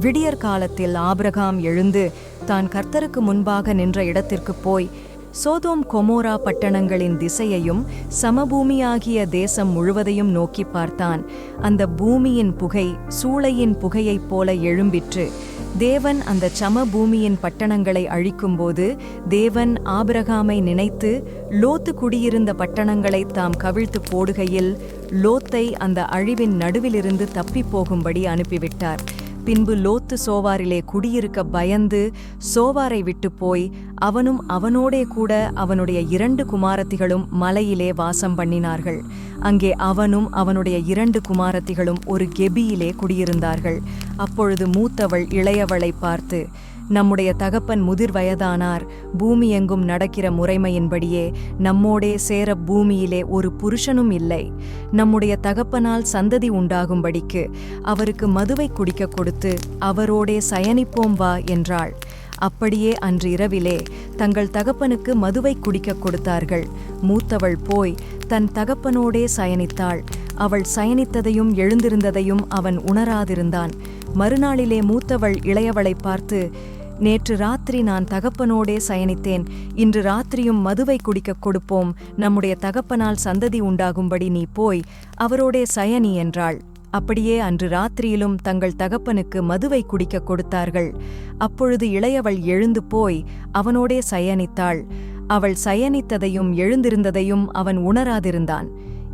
விடியற் காலத்தில் ஆபிரகாம் எழுந்து தான் கர்த்தருக்கு முன்பாக நின்ற இடத்திற்கு போய் சோதோம் கொமோரா பட்டணங்களின் திசையையும் சமபூமியாகிய தேசம் முழுவதையும் நோக்கி பார்த்தான். அந்த பூமியின் புகை சூளையின் புகையைப் போல எழும்பிற்று. தேவன் அந்த சமபூமியின் பட்டணங்களை அழிக்கும்போது தேவன் ஆபிரகாமை நினைத்து லோத்து குடியிருந்த பட்டணங்களை தாம் கவிழ்த்து போடுகையில் லோத்தை அந்த அழிவின் நடுவிலிருந்து தப்பிப் போகும்படி அனுப்பிவிட்டார். பின்பு லோத்து சோவாரிலே குடியிருக்க பயந்து சோவாரை விட்டு போய் அவனும் அவனோடே கூட அவனுடைய இரண்டு குமாரத்திகளும் மலையிலே வாசம் பண்ணினார்கள். அங்கே அவனும் அவனுடைய இரண்டு குமாரத்திகளும் ஒரு கெபியிலே குடியிருந்தார்கள். அப்பொழுது மூத்தவள் இளையவளை பார்த்து நம்முடைய தகப்பன் முதிர் வயதானார். பூமி எங்கும் நடக்கிற முறைமையின்படியே நம்மோடே சேர பூமியிலே ஒரு புருஷனும் இல்லை. நம்முடைய தகப்பனால் சந்ததி உண்டாகும்படிக்கு அவருக்கு மதுவை குடிக்க கொடுத்து அவரோடே சயனிப்போம் வா என்றாள். அப்படியே அன்று இரவிலே தங்கள் தகப்பனுக்கு மதுவை குடிக்க கொடுத்தார்கள். மூத்தவள் போய் தன் தகப்பனோடே சயனித்தாள். அவள் சயனித்ததையும் எழுந்திருந்ததையும் அவன் உணராதிருந்தான். மறுநாளிலே மூத்தவள் இளையவளை பார்த்து நேற்று ராத்திரி நான் தகப்பனோடே சயனித்தேன். இன்று ராத்திரியும் மதுவை குடிக்கக் கொடுப்போம். நம்முடைய தகப்பனால் சந்ததி உண்டாகும்படி நீ போய் அவரோடே சயனி என்றாள். அப்படியே அன்று ராத்திரியிலும் தங்கள் தகப்பனுக்கு மதுவை குடிக்கக் கொடுத்தார்கள். அப்பொழுது இளையவள் எழுந்து போய் அவனோடே சயனித்தாள். அவள் சயனித்ததையும் எழுந்திருந்ததையும் அவன் உணராதிருந்தான்.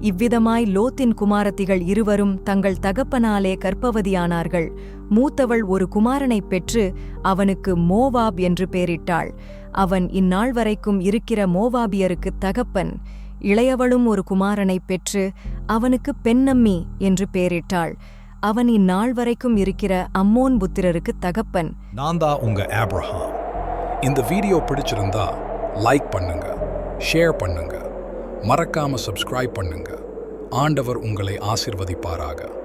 இவ்விதமாய் லோத்தின் குமாரத்திகள் இருவரும் தங்கள் தகப்பனாலே கற்பவதியானார்கள் மூத்தவள் ஒரு குமாரனைப் பெற்று அவனுக்கு மோவாப் என்று பெயரிட்டாள். அவன் இந்நாள் வரைக்கும் இருக்கிற மோவாபியருக்கு தகப்பன். இளையவளும் ஒரு குமாரனைப் பெற்று அவனுக்கு பெண்ணம்மி என்று பெயரிட்டாள். அவன் இந்நாள் வரைக்கும் இருக்கிற அம்மோன் புத்திரருக்கு தகப்பன். நான் தான் உங்க ஆப்ரஹாம் இந்த வீடியோ பிடிச்சிருந்தா லைக் பண்ணுங்க ஷேர் பண்ணுங்க. மறக்காம சப்ஸ்கிரைப் பண்ணுங்க. ஆண்டவர் உங்களை ஆசிர்வதிப்பாராக.